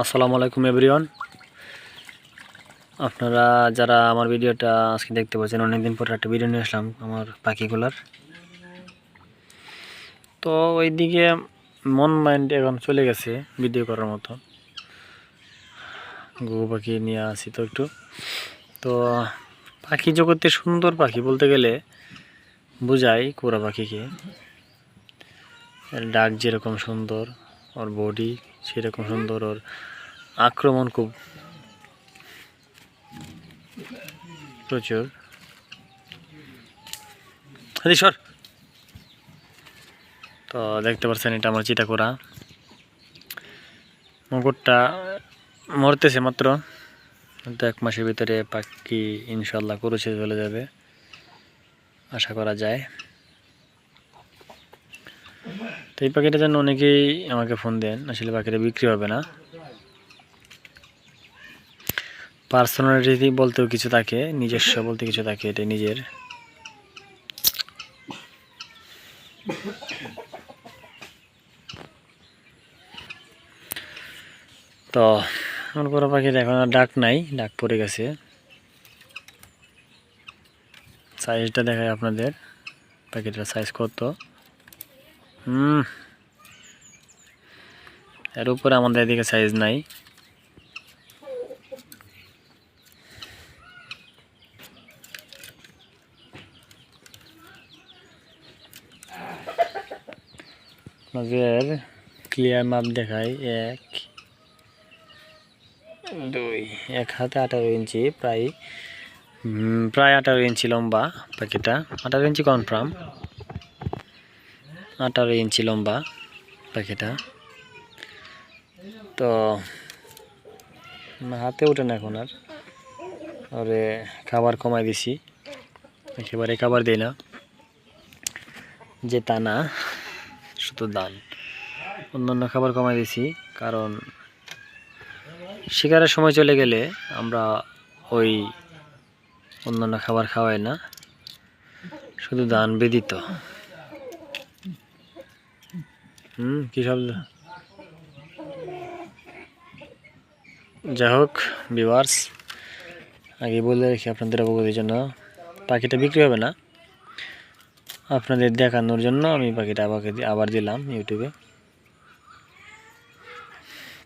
আসসালামু আলাইকুম, এভরিওয়ান। আপনারা যারা আমার ভিডিওটা আজকে দেখতে পাচ্ছেন, অনেকদিন পরে একটা ভিডিও নিয়ে আসলাম আমার পাখিগুলার। তো ওইদিকে মন মাইন্ড এখন চলে গেছে ভিডিও করার মতো। ঘুঘু পাখি নিয়ে আসি তো একটু। তো পাখি জগতে সুন্দর পাখি বলতে গেলে বোঝাই কোরা পাখিকে। ডাক যেরকম সুন্দর ওর বডি সেরকম সুন্দর, ওর আক্রমণ খুব প্রচুর। সর। তো দেখতে পাচ্ছেন, এটা আমার চিতা করা মুকুটটা মরতেছে মাত্র। এক মাসের ভিতরে পাখি ইনশাল্লাহ করেছে চলে যাবে। আশা করা যায় তো এই পাখিটার জন্য অনেকেই আমাকে ফোন দেন, আসলে পাখিটা বিক্রি হবে না। পার্সোনালিটি বলতেও কিছু থাকে, নিজস্ব বলতে কিছু থাকে এটা নিজের। তো, আমার বড় পাখির এখন আর ডাক নাই, ডাক পড়ে গেছে। সাইজটা দেখায় আপনাদের, পাখিটার সাইজ কত? এর উপরে আমাদের এদিকে সাইজ নাই। আপনাদের ক্লিয়ার মাপ দেখাই, এক, দুই, এক হাতে আঠারো ইঞ্চি, প্রায় প্রায় আঠারো ইঞ্চি লম্বা পাখিটা আঠারো ইঞ্চি কনফার্ম আঠারো ইঞ্চি লম্বা পাখিটা। তো হাতে ওঠে না এখন আর। ওরে খাবার কমাই দিছি। একেবারে খাবার দিই না। যে তা না, শুধু দান। অন্যান্য খাবার কমাই দিছি, কারণ শিকারের সময় চলে গেলে আমরা ওই অন্যান্য খাবার খাওয়াই না। শুধু দান বেদিত হুম, কী শব্দ যাই হোক বিভার্স আগে বলে রেখে আপনাদের অবগতির জন্য, পাখিটা বিক্রি হবে না। আপনাদের দেখানোর জন্য আমি পাখিটা আবার আবার দিলাম ইউটিউবে।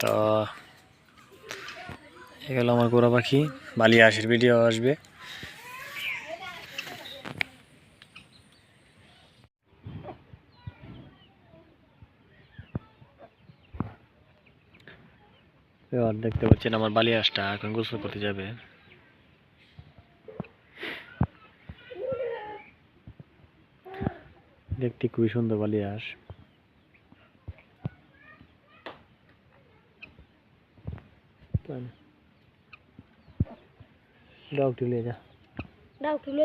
তো এগুলো আমার গোড়া পাখি বালিয়া আসের ভিডিও আসবে। এবার দেখতে পাচ্ছেন আমার বালিয়াসটা এখন গোসল করতে যাবে। দেখতে খুবই সুন্দর বালিয়াস ডাক তুলে যা। তুলে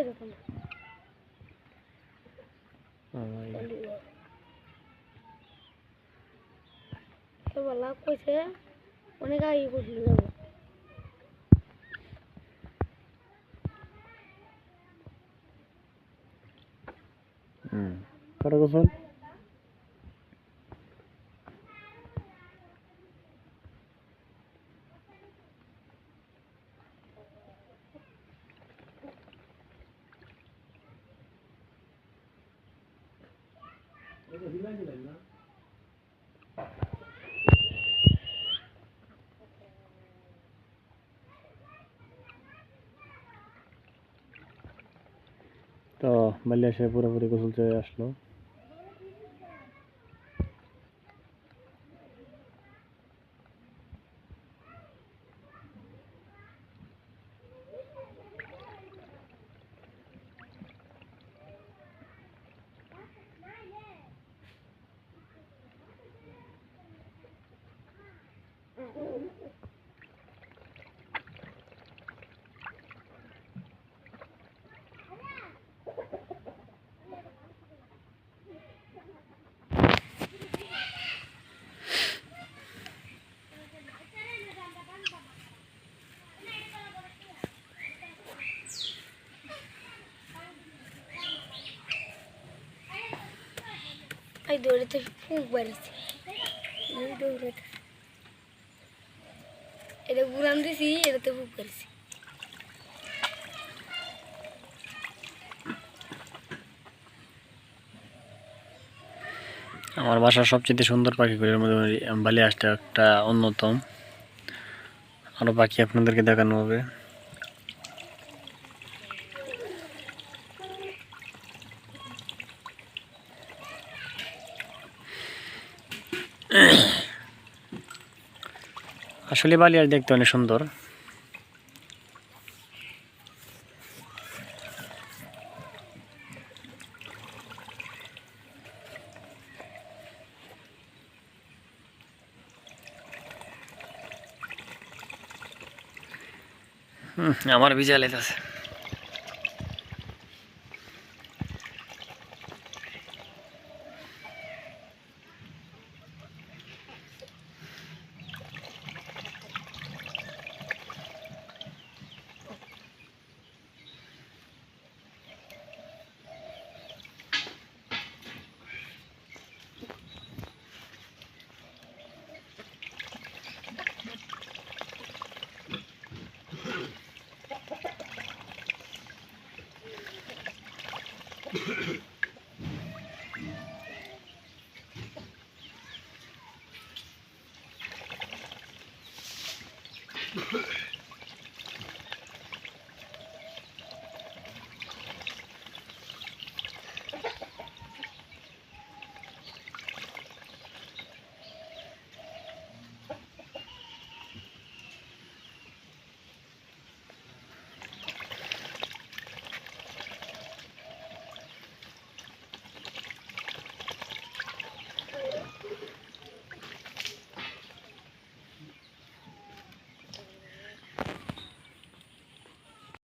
তো বলা কইছে? অনেক আগে করছিল যাব কটা গোসল তো বালিয়াসে পুরোপুরি গোসল চলে আসলো। এই দৌড়াতে ফুক বাড়িছে এটা বুড়ান দিছি এটাতে বুক করেছি আমার বাসার সবচেয়ে সুন্দর পাখিগুলির মধ্যে বালি আসটা একটা অন্যতম। আরও পাখি আপনাদেরকে দেখানো হবে। আসলে বালিয়ার দেখতে অনেক সুন্দর। আমার ভিজা লেগেছে।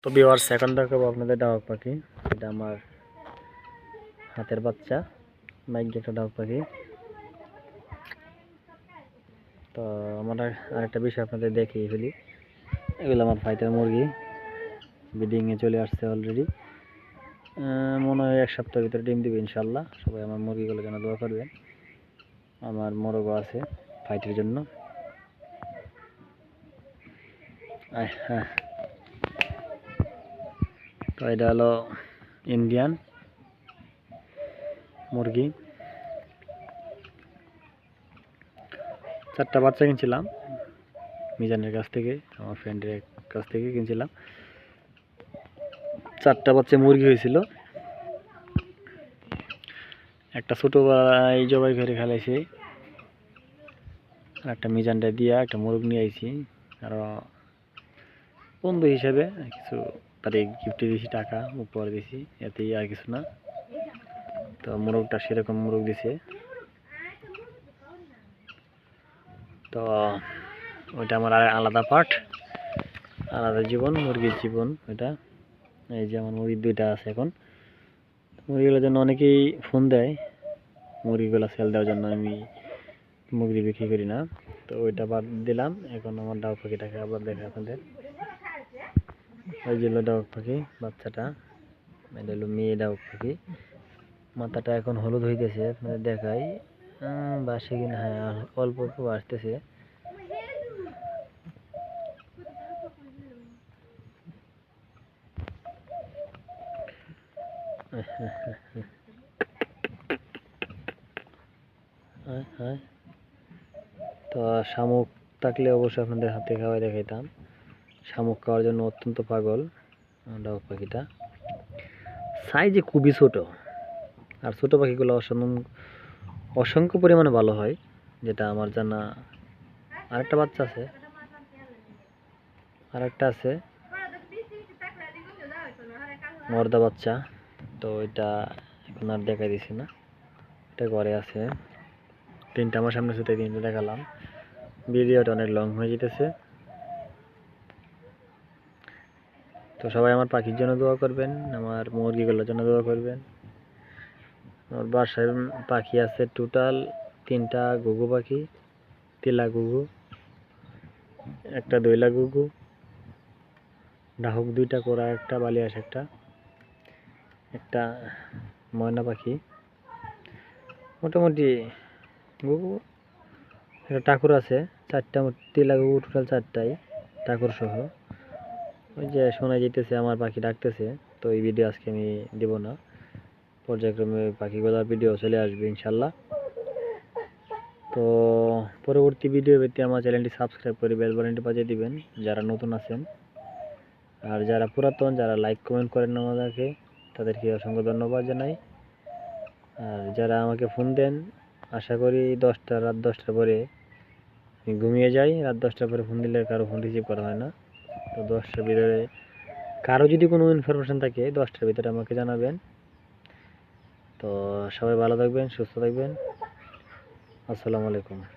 তো বিওয়ার্স এখন দেখাবো আপনাদের ডাক পাখি। এটা আমার হাতের বাচ্চা মাইক একটা ডাক পাখি। তো আমার আরেকটা বিষয় আপনাদের দেখিয়ে ফেলি এগুলো আমার ফাইটার মুরগি। ব্রিডিংয়ে চলে আসছে অলরেডি মনে হয় এক সপ্তাহের ভিতরে ডিম দিবে ইনশাল্লাহ। সবাই আমার মুরগিগুলো যেন দোয়া করবেন। আমার মোরগও আছে ফাইটের জন্য। হ্যাঁ। তো এটা হলো ইন্ডিয়ান মুরগি। চারটা বাচ্চা কিনছিলাম। মিজানের কাছ থেকে, আমার ফ্রেন্ডের কাছ থেকে কিনছিলাম। চারটা বাচ্চা মুরগি হয়েছিল। একটা ছোটো এই জবাই করে খেলাইছে। আর একটা মিজানটা দিয়া একটা মুরগ নিয়ে আইছি। আর বন্ধু হিসাবে কিছু তারে গিফটে দিয়েছি টাকা, উপহার দিয়েছি এতেই আর কিছু না। তো মোরগটা সেরকম মোরগ দিছে। তো ওইটা আমার আর আলাদা পার্ট আলাদা জীবন, মুরগির জীবন ওইটা। এই যে আমার মুরগির দুইটা আছে এখন। মুরগিগুলোর জন্য অনেকেই ফোন দেয়, মুরগিগুলো সেল দেওয়ার জন্য আমি মুরগি বিক্রি করি না। তো ওইটা বাদ দিলাম, এখন আমার ডাউ পাখিটাকে আবার দেখে আপনাদের। ওই যে ডাউক পাখি, বাচ্চাটা। এটা হলো মেয়ে ডাউক পাখি। মাথাটা এখন হলুদ হইতেছে আপনাদের দেখাই। বাসে কিনা হ্যাঁ অল্প অল্প আসতেছে তো শামুক থাকলে অবশ্যই আপনাদের হাতে খাওয়াই দেখাইতাম। শামুক খাওয়ার জন্য অত্যন্ত পাগল ডাক পাখিটা। সাইজে খুবই ছোট, আর ছোট পাখিগুলো অসংখ্য অসংখ্য পরিমাণে ভালো হয়, যেটা আমার জানা আরেকটা বাচ্চা আছে। আরেকটা আছে। মর্দা বাচ্চা, তো এটা এখন আর দেখা দিছি না। এটা ঘরে আছে। তিনটা আমার সামনে সুতে তিনটা দেখালাম। ভিডিওটা অনেক লং হয়ে যেতেছে। তো সবাই আমার পাখির জন্য দোয়া করবেন, আমার মুরগিগুলোর জন্য দোয়া করবেন। আমার বাসায় পাখি আছে টোটাল তিনটা ঘুঘু পাখি, তিলা ঘুঘু, একটা দইলা ঘুঘু, ডাহুক দুইটা, কোরা একটা বালি বালিয়াস একটা একটা ময়না পাখি, মোটামুটি ঘুঘু, একটা ঠাকুর আছে, চারটা, তিলা ঘুঘু টোটাল চারটাই টাকর সহ ওই যে শোনা যেতেছে, আমার পাখি ডাকতেছে, তো এই ভিডিও আজকে আমি দেব না। পর্যায়ক্রমে পাখিগুলোর ভিডিও চলে আসবে, ইনশাল্লাহ। তো পরবর্তী ভিডিও পেতে আমার চ্যানেলটি সাবস্ক্রাইব করে বেল বাটনটি বাজিয়ে দিবেন, যারা নতুন আছেন। আর যারা পুরাতন, যারা লাইক কমেন্ট করেন আমাদেরকে, তাদেরকে অসংখ্য ধন্যবাদ জানাই। আর যারা আমাকে ফোন দেন, আশা করি দশটা, রাত দশটার পরে ঘুমিয়ে যাই। রাত দশটার পরে ফোন দিলে কারও ফোন রিসিভ করা হয় না। তো দশটার ভিতরে কারও যদি কোনো ইনফরমেশান থাকে, দশটার ভিতরে আমাকে জানাবেন। তো সবাই ভালো থাকবেন, সুস্থ থাকবেন। আসসালামু আলাইকুম।